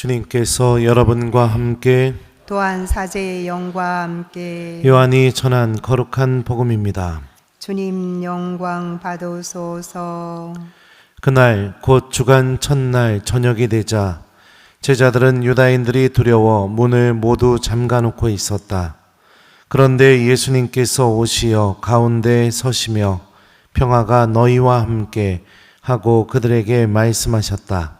주님께서 여러분과 함께 또한 사제의 영과 함께 요한이 전한 거룩한 복음입니다. 주님 영광 받으소서 그날 곧 주간 첫날 저녁이 되자 제자들은 유다인들이 두려워 문을 모두 잠가 놓고 있었다. 그런데 예수님께서 오시어 가운데 서시며 평화가 너희와 함께 하고 그들에게 말씀하셨다.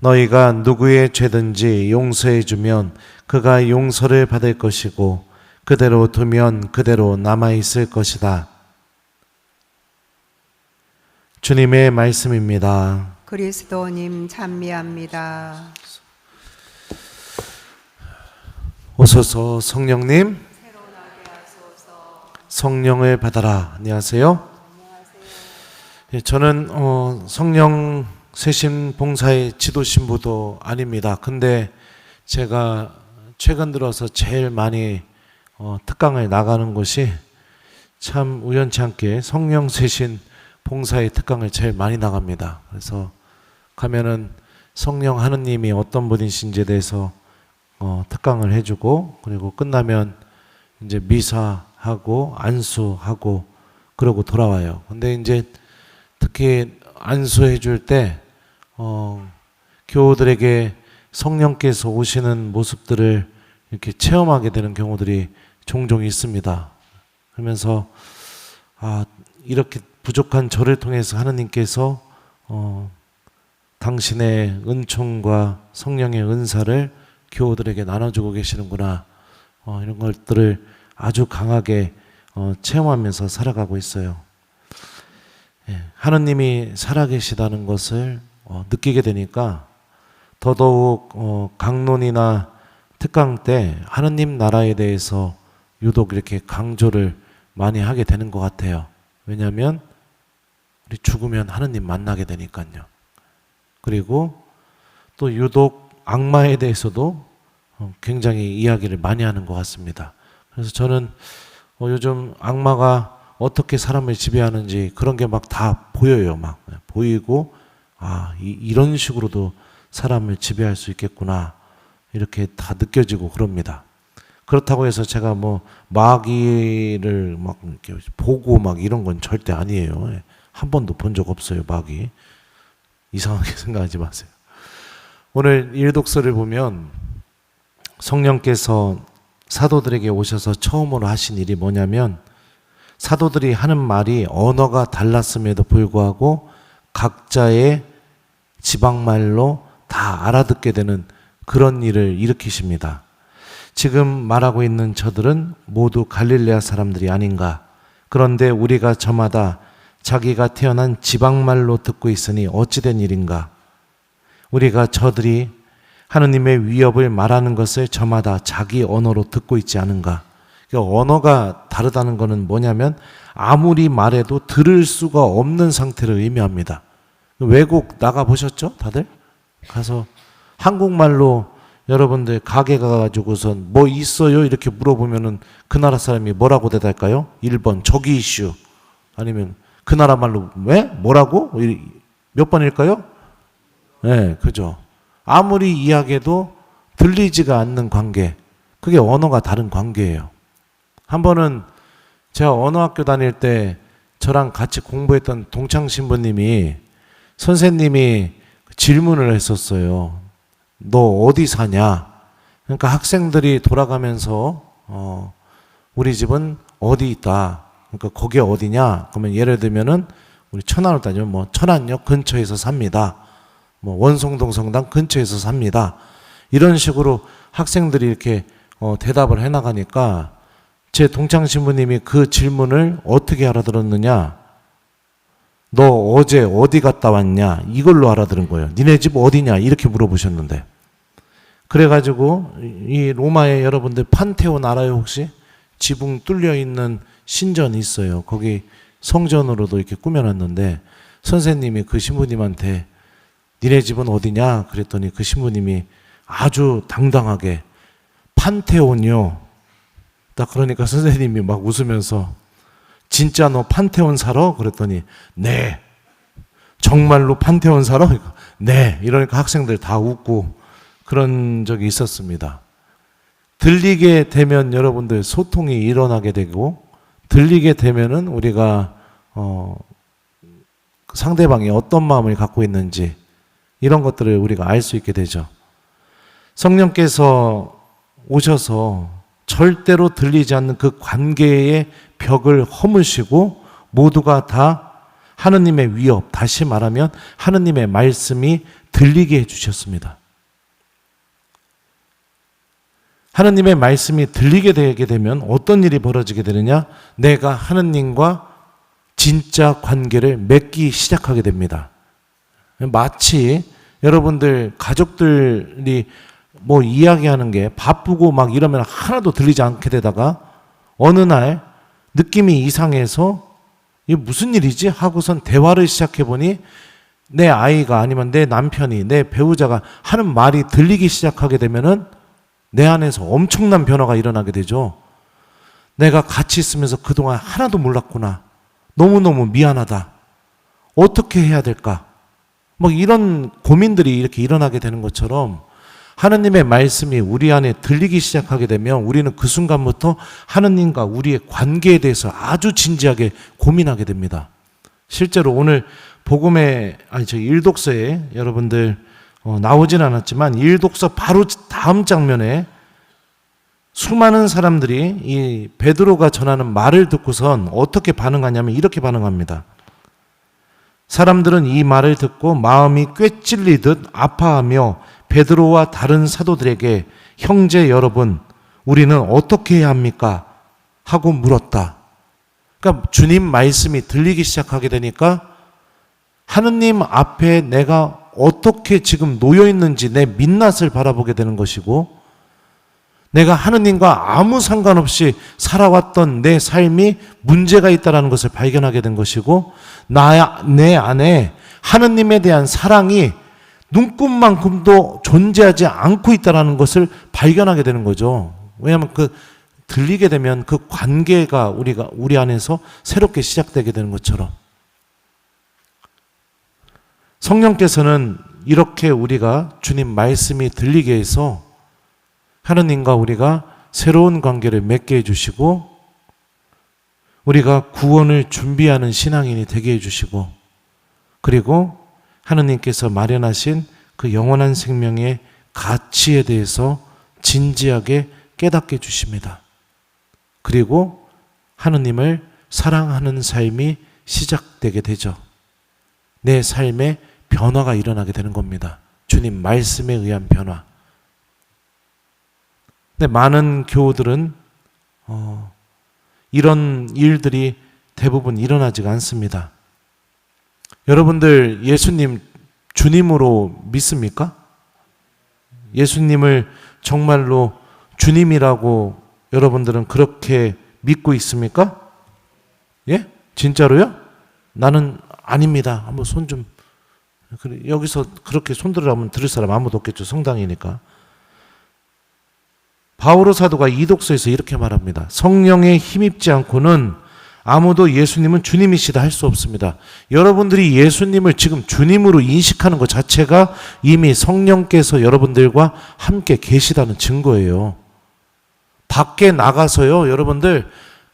너희가 누구의 죄든지 용서해 주면 그가 용서를 받을 것이고 그대로 두면 그대로 남아 있을 것이다. 주님의 말씀입니다. 그리스도님 찬미합니다 오소서 성령님 성령을 받아라. 안녕하세요. 예, 저는 어, 성령 쇄신 봉사의 지도 신부도 아닙니다. 근데 제가 최근 들어서 제일 많이 어, 특강을 나가는 곳이 참 우연치 않게 성령 쇄신 봉사의 특강을 제일 많이 나갑니다. 그래서 가면은 성령 하느님이 어떤 분이신지에 대해서 어, 특강을 해주고 그리고 끝나면 이제 미사하고 안수하고 그러고 돌아와요. 근데 이제 특히 안수해 줄때 어, 교우들에게 성령께서 오시는 모습들을 이렇게 체험하게 되는 경우들이 종종 있습니다. 그러면서 아 이렇게 부족한 저를 통해서 하느님께서 어, 당신의 은총과 성령의 은사를 교우들에게 나눠주고 계시는구나 어, 이런 것들을 아주 강하게 어, 체험하면서 살아가고 있어요. 예, 하느님이 살아계시다는 것을 어, 느끼게 되니까 더더욱 어, 강론이나 특강 때 하느님 나라에 대해서 유독 이렇게 강조를 많이 하게 되는 것 같아요. 왜냐하면 우리 죽으면 하느님 만나게 되니까요. 그리고 또 유독 악마에 대해서도 어, 굉장히 이야기를 많이 하는 것 같습니다. 그래서 저는 어, 요즘 악마가 어떻게 사람을 지배하는지 그런 게 막 다 보여요. 막 보이고 아 이, 이런 식으로도 사람을 지배할 수 있겠구나 이렇게 다 느껴지고 그럽니다. 그렇다고 해서 제가 뭐 마귀를 막 이렇게 보고 막 이런 건 절대 아니에요. 예. 한 번도 본 적 없어요, 마귀. 이상하게 생각하지 마세요. 오늘 일독서를 보면 성령께서 사도들에게 오셔서 처음으로 하신 일이 뭐냐면 사도들이 하는 말이 언어가 달랐음에도 불구하고 각자의 지방말로 다 알아듣게 되는 그런 일을 일으키십니다. 지금 말하고 있는 저들은 모두 갈릴레아 사람들이 아닌가. 그런데 우리가 저마다 자기가 태어난 지방말로 듣고 있으니 어찌된 일인가. 우리가 저들이 하느님의 위협을 말하는 것을 저마다 자기 언어로 듣고 있지 않은가. 그러니까 언어가 다르다는 것은 뭐냐면 아무리 말해도 들을 수가 없는 상태를 의미합니다. 외국 나가 보셨죠? 다들? 가서 한국말로 여러분들 가게 가가지고선 뭐 있어요? 이렇게 물어보면은 그 나라 사람이 뭐라고 대답할까요? 1번 저기 이슈 아니면 그 나라 말로 왜? 뭐라고? 몇 번일까요? 네, 그죠. 아무리 이야기해도 들리지가 않는 관계. 그게 언어가 다른 관계예요. 한 번은 제가 언어학교 다닐 때 저랑 같이 공부했던 동창 신부님이 선생님이 질문을 했었어요. 너 어디 사냐? 그러니까 학생들이 돌아가면서 어, 우리 집은 어디 있다. 그러니까 거기 어디냐? 그러면 예를 들면은 우리 천안을 따지면 뭐 천안역 근처에서 삽니다. 뭐 원성동 성당 근처에서 삽니다. 이런 식으로 학생들이 이렇게 어, 대답을 해나가니까 제 동창 신부님이 그 질문을 어떻게 알아들었느냐? 너 어제 어디 갔다 왔냐? 이걸로 알아들은 거예요. 니네 집 어디냐? 이렇게 물어보셨는데. 그래가지고 이 로마에 여러분들 판테온 알아요 혹시? 지붕 뚫려 있는 신전이 있어요. 거기 성전으로도 이렇게 꾸며놨는데 선생님이 그 신부님한테 니네 집은 어디냐? 그랬더니 그 신부님이 아주 당당하게 판테온이요. 딱 그러니까 선생님이 막 웃으면서 진짜 너 판테온 살아? 그랬더니 네. 정말로 판테온 살아? 네. 이러니까 학생들 다 웃고 그런 적이 있었습니다. 들리게 되면 여러분들 소통이 일어나게 되고 들리게 되면은 우리가 어 상대방이 어떤 마음을 갖고 있는지 이런 것들을 우리가 알 수 있게 되죠. 성령께서 오셔서 절대로 들리지 않는 그 관계의 벽을 허무시고 모두가 다 하느님의 위협, 다시 말하면 하느님의 말씀이 들리게 해주셨습니다. 하느님의 말씀이 들리게 되게 되면 어떤 일이 벌어지게 되느냐? 내가 하느님과 진짜 관계를 맺기 시작하게 됩니다. 마치 여러분들 가족들이 뭐 이야기하는 게 바쁘고 막 이러면 하나도 들리지 않게 되다가 어느 날 느낌이 이상해서 이게 무슨 일이지 하고선 대화를 시작해 보니 내 아이가 아니면 내 남편이 내 배우자가 하는 말이 들리기 시작하게 되면은 내 안에서 엄청난 변화가 일어나게 되죠. 내가 같이 있으면서 그동안 하나도 몰랐구나. 너무너무 미안하다. 어떻게 해야 될까? 뭐 이런 고민들이 이렇게 일어나게 되는 것처럼 하느님의 말씀이 우리 안에 들리기 시작하게 되면 우리는 그 순간부터 하느님과 우리의 관계에 대해서 아주 진지하게 고민하게 됩니다. 실제로 오늘 복음의 아니 저 일독서에 여러분들 어, 나오진 않았지만 일독서 바로 다음 장면에 수많은 사람들이 이 베드로가 전하는 말을 듣고선 어떻게 반응하냐면 이렇게 반응합니다. 사람들은 이 말을 듣고 마음이 꿰찔리듯 아파하며 베드로와 다른 사도들에게 형제 여러분, 우리는 어떻게 해야 합니까? 하고 물었다. 그러니까 주님 말씀이 들리기 시작하게 되니까 하느님 앞에 내가 어떻게 지금 놓여 있는지 내 민낯을 바라보게 되는 것이고 내가 하느님과 아무 상관없이 살아왔던 내 삶이 문제가 있다라는 것을 발견하게 된 것이고 나 내 안에 하느님에 대한 사랑이 눈꽃만큼도 존재하지 않고 있다라는 것을 발견하게 되는 거죠. 왜냐하면 그 들리게 되면 그 관계가 우리가 우리 안에서 새롭게 시작되게 되는 것처럼 성령께서는 이렇게 우리가 주님 말씀이 들리게 해서 하느님과 우리가 새로운 관계를 맺게 해주시고 우리가 구원을 준비하는 신앙인이 되게 해주시고 그리고 하느님께서 마련하신 그 영원한 생명의 가치에 대해서 진지하게 깨닫게 해주십니다. 그리고 하느님을 사랑하는 삶이 시작되게 되죠. 내 삶에 변화가 일어나게 되는 겁니다. 주님 말씀에 의한 변화. 근데 많은 교우들은 어, 이런 일들이 대부분 일어나지가 않습니다. 여러분들 예수님 주님으로 믿습니까? 예수님을 정말로 주님이라고 여러분들은 그렇게 믿고 있습니까? 예? 진짜로요? 나는 아닙니다. 한번 손 좀. 여기서 그렇게 손 들으라면 들을 사람 아무도 없겠죠. 성당이니까. 바오로 사도가 이독서에서 이렇게 말합니다. 성령에 힘입지 않고는 아무도 예수님은 주님이시다 할 수 없습니다. 여러분들이 예수님을 지금 주님으로 인식하는 것 자체가 이미 성령께서 여러분들과 함께 계시다는 증거예요. 밖에 나가서요, 여러분들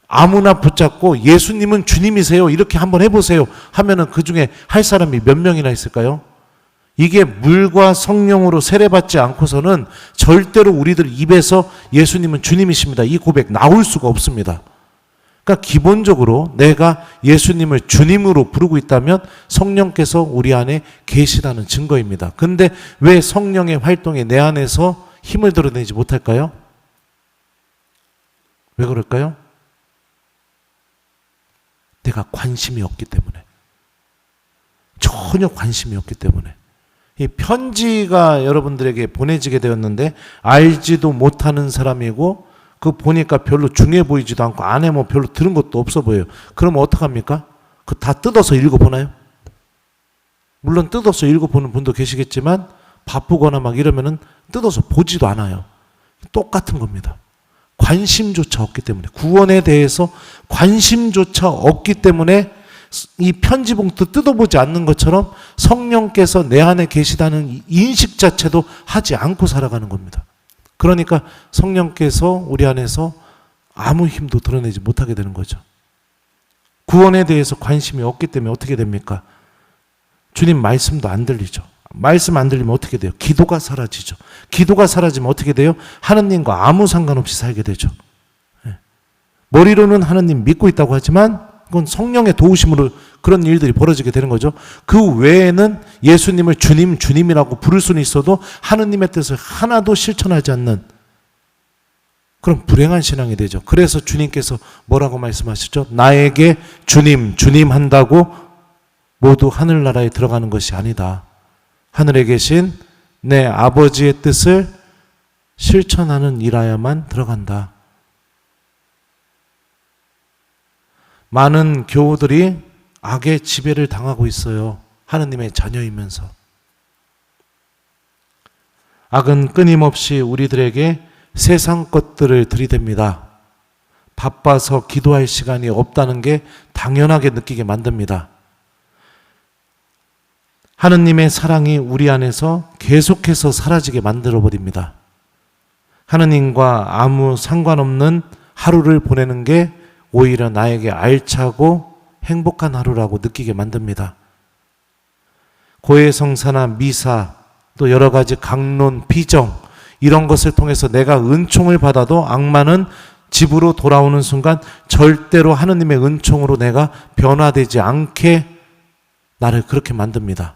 아무나 붙잡고 예수님은 주님이세요. 이렇게 한번 해보세요. 하면은 그 중에 할 사람이 몇 명이나 있을까요? 이게 물과 성령으로 세례받지 않고서는 절대로 우리들 입에서 예수님은 주님이십니다. 이 고백 나올 수가 없습니다. 그러니까 기본적으로 내가 예수님을 주님으로 부르고 있다면 성령께서 우리 안에 계시다는 증거입니다. 근데 왜 성령의 활동이 내 안에서 힘을 드러내지 못할까요? 왜 그럴까요? 내가 관심이 없기 때문에. 전혀 관심이 없기 때문에. 이 편지가 여러분들에게 보내지게 되었는데 알지도 못하는 사람이고 그 보니까 별로 중요해 보이지도 않고 안에 뭐 별로 들은 것도 없어 보여요. 그러면 어떡합니까? 그 다 뜯어서 읽어보나요? 물론 뜯어서 읽어보는 분도 계시겠지만 바쁘거나 막 이러면은 뜯어서 보지도 않아요. 똑같은 겁니다. 관심조차 없기 때문에 구원에 대해서 관심조차 없기 때문에 이 편지 봉투 뜯어보지 않는 것처럼 성령께서 내 안에 계시다는 이 인식 자체도 하지 않고 살아가는 겁니다. 그러니까 성령께서 우리 안에서 아무 힘도 드러내지 못하게 되는 거죠. 구원에 대해서 관심이 없기 때문에 어떻게 됩니까? 주님 말씀도 안 들리죠. 말씀 안 들리면 어떻게 돼요? 기도가 사라지죠. 기도가 사라지면 어떻게 돼요? 하느님과 아무 상관없이 살게 되죠. 예. 머리로는 하느님 믿고 있다고 하지만 그건 성령의 도우심으로 그런 일들이 벌어지게 되는 거죠. 그 외에는 예수님을 주님, 주님이라고 부를 수는 있어도 하느님의 뜻을 하나도 실천하지 않는 그런 불행한 신앙이 되죠. 그래서 주님께서 뭐라고 말씀하시죠? 나에게 주님, 주님 한다고 모두 하늘나라에 들어가는 것이 아니다. 하늘에 계신 내 아버지의 뜻을 실천하는 일하야만 들어간다. 많은 교우들이 악의 지배를 당하고 있어요. 하느님의 자녀이면서. 악은 끊임없이 우리들에게 세상 것들을 들이댑니다. 바빠서 기도할 시간이 없다는 게 당연하게 느끼게 만듭니다. 하느님의 사랑이 우리 안에서 계속해서 사라지게 만들어 버립니다. 하느님과 아무 상관없는 하루를 보내는 게 오히려 나에게 알차고 행복한 하루라고 느끼게 만듭니다. 고해성사나 미사 또 여러 가지 강론, 비정 이런 것을 통해서 내가 은총을 받아도 악마는 집으로 돌아오는 순간 절대로 하느님의 은총으로 내가 변화되지 않게 나를 그렇게 만듭니다.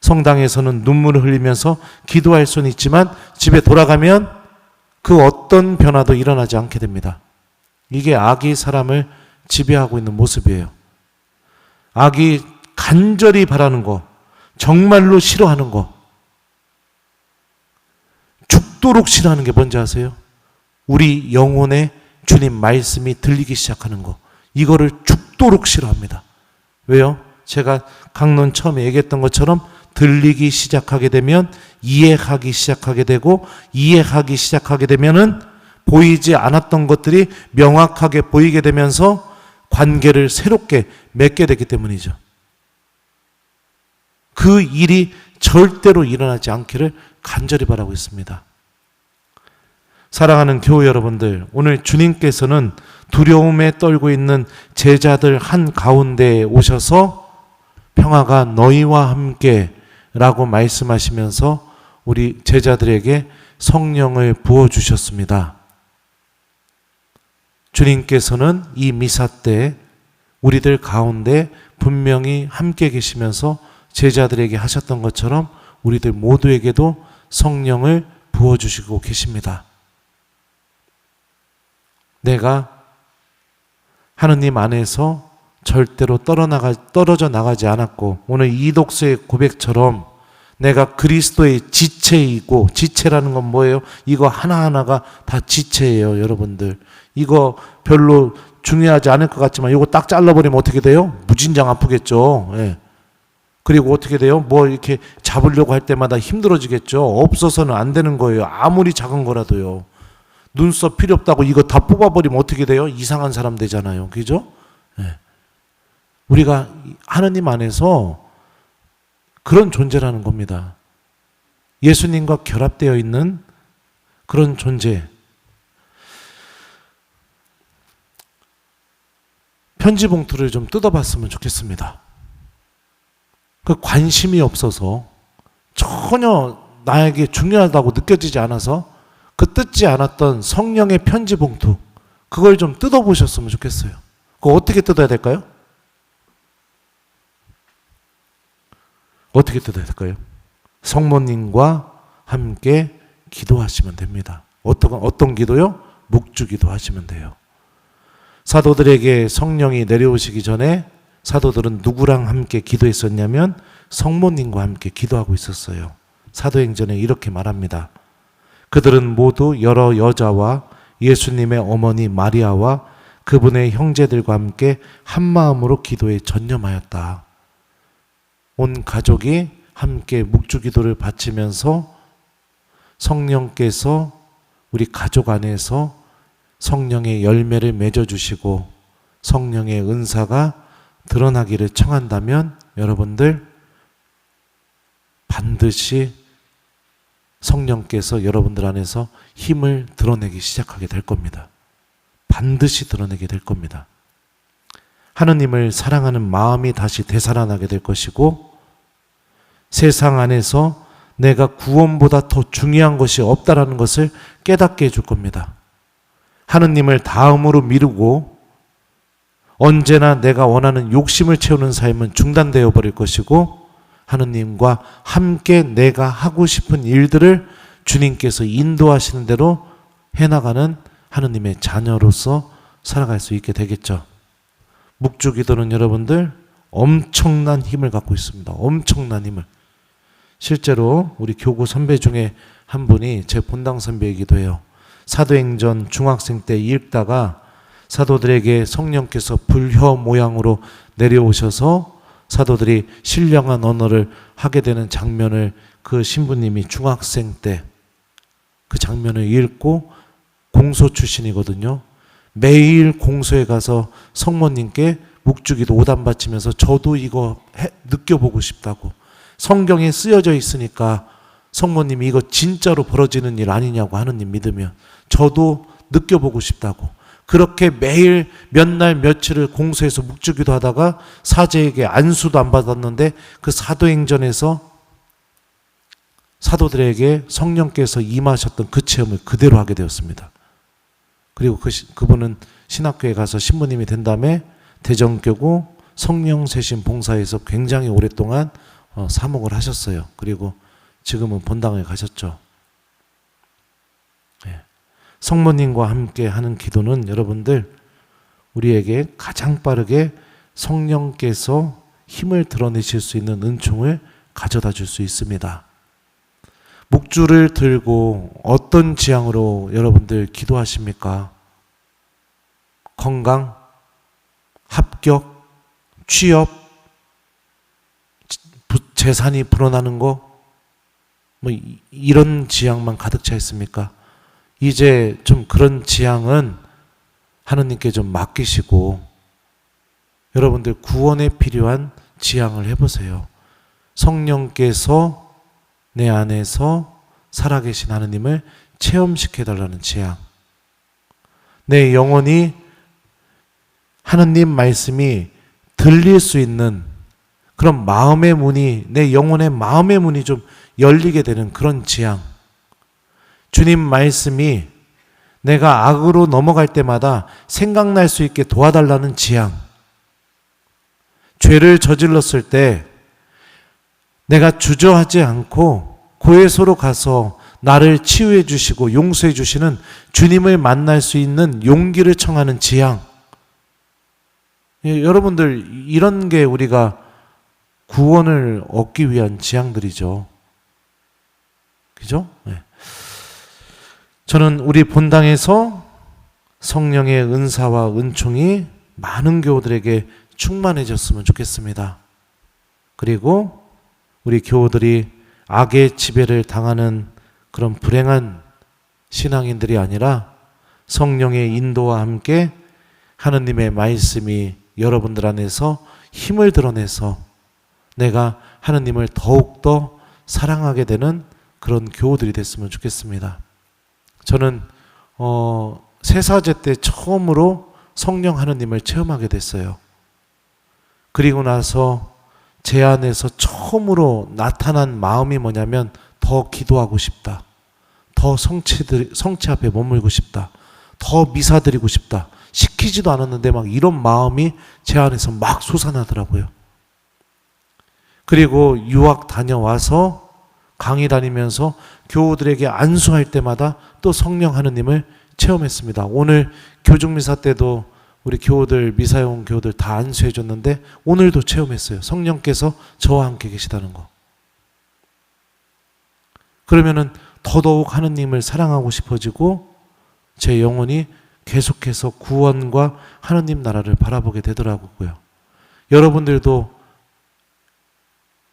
성당에서는 눈물을 흘리면서 기도할 수는 있지만 집에 돌아가면 그 어떤 변화도 일어나지 않게 됩니다. 이게 악이 사람을 지배하고 있는 모습이에요. 악이 간절히 바라는 거, 정말로 싫어하는 거, 죽도록 싫어하는 게 뭔지 아세요? 우리 영혼에 주님 말씀이 들리기 시작하는 거. 이거를 죽도록 싫어합니다. 왜요? 제가 강론 처음에 얘기했던 것처럼 들리기 시작하게 되면 이해하기 시작하게 되고 이해하기 시작하게 되면은 보이지 않았던 것들이 명확하게 보이게 되면서 관계를 새롭게 맺게 되기 때문이죠. 그 일이 절대로 일어나지 않기를 간절히 바라고 있습니다. 사랑하는 교우 여러분들, 오늘 주님께서는 두려움에 떨고 있는 제자들 한 가운데에 오셔서 평화가 너희와 함께 라고 말씀하시면서 우리 제자들에게 성령을 부어주셨습니다. 주님께서는 이 미사 때 우리들 가운데 분명히 함께 계시면서 제자들에게 하셨던 것처럼 우리들 모두에게도 성령을 부어주시고 계십니다. 내가 하느님 안에서 절대로 떨어져 나가지 않았고, 오늘 이독서의 고백처럼 내가 그리스도의 지체이고, 지체라는 건 뭐예요? 이거 하나하나가 다 지체예요, 여러분들. 이거 별로 중요하지 않을 것 같지만, 이거 딱 잘라버리면 어떻게 돼요? 무진장 아프겠죠. 예. 그리고 어떻게 돼요? 뭐 이렇게 잡으려고 할 때마다 힘들어지겠죠. 없어서는 안 되는 거예요. 아무리 작은 거라도요. 눈썹 필요 없다고 이거 다 뽑아버리면 어떻게 돼요? 이상한 사람 되잖아요. 그죠? 예. 우리가 하느님 안에서 그런 존재라는 겁니다. 예수님과 결합되어 있는 그런 존재. 편지 봉투를 좀 뜯어봤으면 좋겠습니다. 그 관심이 없어서 전혀 나에게 중요하다고 느껴지지 않아서 그 뜯지 않았던 성령의 편지 봉투 그걸 좀 뜯어보셨으면 좋겠어요. 그거 어떻게 뜯어야 될까요? 어떻게 뜯어야 될까요? 성모님과 함께 기도하시면 됩니다. 어떤, 어떤 기도요? 묵주 기도하시면 돼요. 사도들에게 성령이 내려오시기 전에 사도들은 누구랑 함께 기도했었냐면 성모님과 함께 기도하고 있었어요. 사도행전에 이렇게 말합니다. 그들은 모두 여러 여자와 예수님의 어머니 마리아와 그분의 형제들과 함께 한 마음으로 기도에 전념하였다. 온 가족이 함께 묵주 기도를 바치면서 성령께서 우리 가족 안에서 성령의 열매를 맺어 주시고 성령의 은사가 드러나기를 청한다면 여러분들 반드시 성령께서 여러분들 안에서 힘을 드러내기 시작하게 될 겁니다. 반드시 드러내게 될 겁니다. 하느님을 사랑하는 마음이 다시 되살아나게 될 것이고 세상 안에서 내가 구원보다 더 중요한 것이 없다라는 것을 깨닫게 해줄 겁니다. 하느님을 다음으로 미루고 언제나 내가 원하는 욕심을 채우는 삶은 중단되어 버릴 것이고 하느님과 함께 내가 하고 싶은 일들을 주님께서 인도하시는 대로 해나가는 하느님의 자녀로서 살아갈 수 있게 되겠죠. 묵주기도는 여러분들 엄청난 힘을 갖고 있습니다. 엄청난 힘을. 실제로 우리 교구 선배 중에 한 분이 제 본당 선배이기도 해요. 사도행전 중학생 때 읽다가 사도들에게 성령께서 불효 모양으로 내려오셔서 사도들이 신령한 언어를 하게 되는 장면을 그 신부님이 중학생 때 그 장면을 읽고 공소 출신이거든요. 매일 공소에 가서 성모님께 묵주기도 오단 바치면서 저도 이거 해- 느껴보고 싶다고 성경에 쓰여져 있으니까 성모님이 이거 진짜로 벌어지는 일 아니냐고 하느님 믿으면 저도 느껴보고 싶다고 그렇게 매일 몇 날 며칠을 공소해서 묵주기도 하다가 사제에게 안수도 안 받았는데 그 사도행전에서 사도들에게 성령께서 임하셨던 그 체험을 그대로 하게 되었습니다. 그리고 그 시- 그분은 신학교에 가서 신부님이 된 다음에 대전교구 성령 세신 봉사에서 굉장히 오랫동안 어, 사목을 하셨어요. 그리고 지금은 본당에 가셨죠. 예. 성모님과 함께 하는 기도는 여러분들 우리에게 가장 빠르게 성령께서 힘을 드러내실 수 있는 은총을 가져다 줄 수 있습니다. 묵주를 들고 어떤 지향으로 여러분들 기도하십니까? 건강, 합격, 취업, 부- 재산이 불어나는 거, 뭐 이- 이런 지향만 가득 차 있습니까? 이제 좀 그런 지향은 하느님께 좀 맡기시고 여러분들 구원에 필요한 지향을 해보세요. 성령께서 내 안에서 살아계신 하느님을 체험시켜 달라는 지향. 내 영혼이 하느님 말씀이 들릴 수 있는 그런 마음의 문이, 내 영혼의 마음의 문이 좀 열리게 되는 그런 지향. 주님 말씀이 내가 악으로 넘어갈 때마다 생각날 수 있게 도와달라는 지향. 죄를 저질렀을 때 내가 주저하지 않고 고해소로 가서 나를 치유해 주시고 용서해 주시는 주님을 만날 수 있는 용기를 청하는 지향. 예, 여러분들 이런 게 우리가 구원을 얻기 위한 지향들이죠. 그죠? 네. 저는 우리 본당에서 성령의 은사와 은총이 많은 교우들에게 충만해졌으면 좋겠습니다. 그리고 우리 교우들이 악의 지배를 당하는 그런 불행한 신앙인들이 아니라 성령의 인도와 함께 하느님의 말씀이 여러분들 안에서 힘을 드러내서 내가 하느님을 더욱더 사랑하게 되는 그런 교우들이 됐으면 좋겠습니다. 저는 어, 세사제 때 처음으로 성령 하느님을 체험하게 됐어요. 그리고 나서 제 안에서 처음으로 나타난 마음이 뭐냐면 더 기도하고 싶다. 더 성체, 성체 앞에 머물고 싶다. 더 미사 드리고 싶다. 시키지도 않았는데 막 이런 마음이 제 안에서 막 솟아나더라고요. 그리고 유학 다녀와서 강의 다니면서 교우들에게 안수할 때마다 또 성령 하느님을 체험했습니다. 오늘 교중미사 때도 우리 교우들 미사용 교우들 다 안수해 줬는데 오늘도 체험했어요. 성령께서 저와 함께 계시다는 거. 그러면은 더더욱 하느님을 사랑하고 싶어지고 제 영혼이 계속해서 구원과 하느님 나라를 바라보게 되더라고요. 여러분들도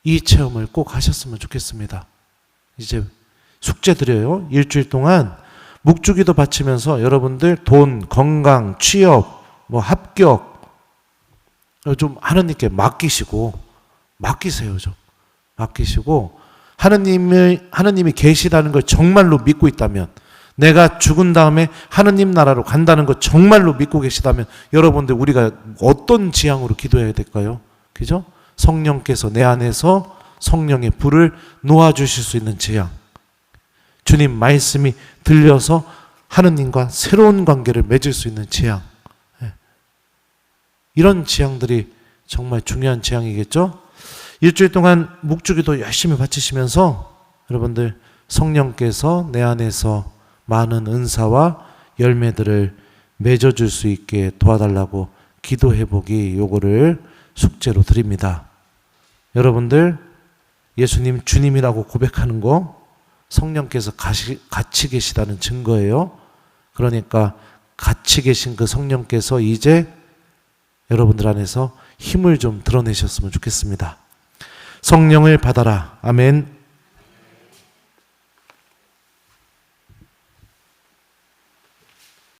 이 체험을 꼭 하셨으면 좋겠습니다. 이제 숙제 드려요. 일주일 동안 묵주기도 바치면서 여러분들 돈, 건강, 취업, 뭐 합격 좀 하느님께 맡기시고 맡기세요 좀 맡기시고 하느님을 하느님이 계시다는 걸 정말로 믿고 있다면 내가 죽은 다음에 하느님 나라로 간다는 것 정말로 믿고 계시다면 여러분들 우리가 어떤 지향으로 기도해야 될까요? 그죠? 성령께서 내 안에서 성령의 불을 놓아 주실 수 있는 지향. 주님 말씀이 들려서 하느님과 새로운 관계를 맺을 수 있는 지향. 예. 이런 지향들이 정말 중요한 지향이겠죠? 일주일 동안 묵주기도 열심히 바치시면서 여러분들 성령께서 내 안에서 많은 은사와 열매들을 맺어줄 수 있게 도와달라고 기도해 보기 요거를 숙제로 드립니다. 여러분들 예수님 주님이라고 고백하는 거 성령께서 가시, 같이 계시다는 증거예요. 그러니까 같이 계신 그 성령께서 이제 여러분들 안에서 힘을 좀 드러내셨으면 좋겠습니다. 성령을 받아라. 아멘.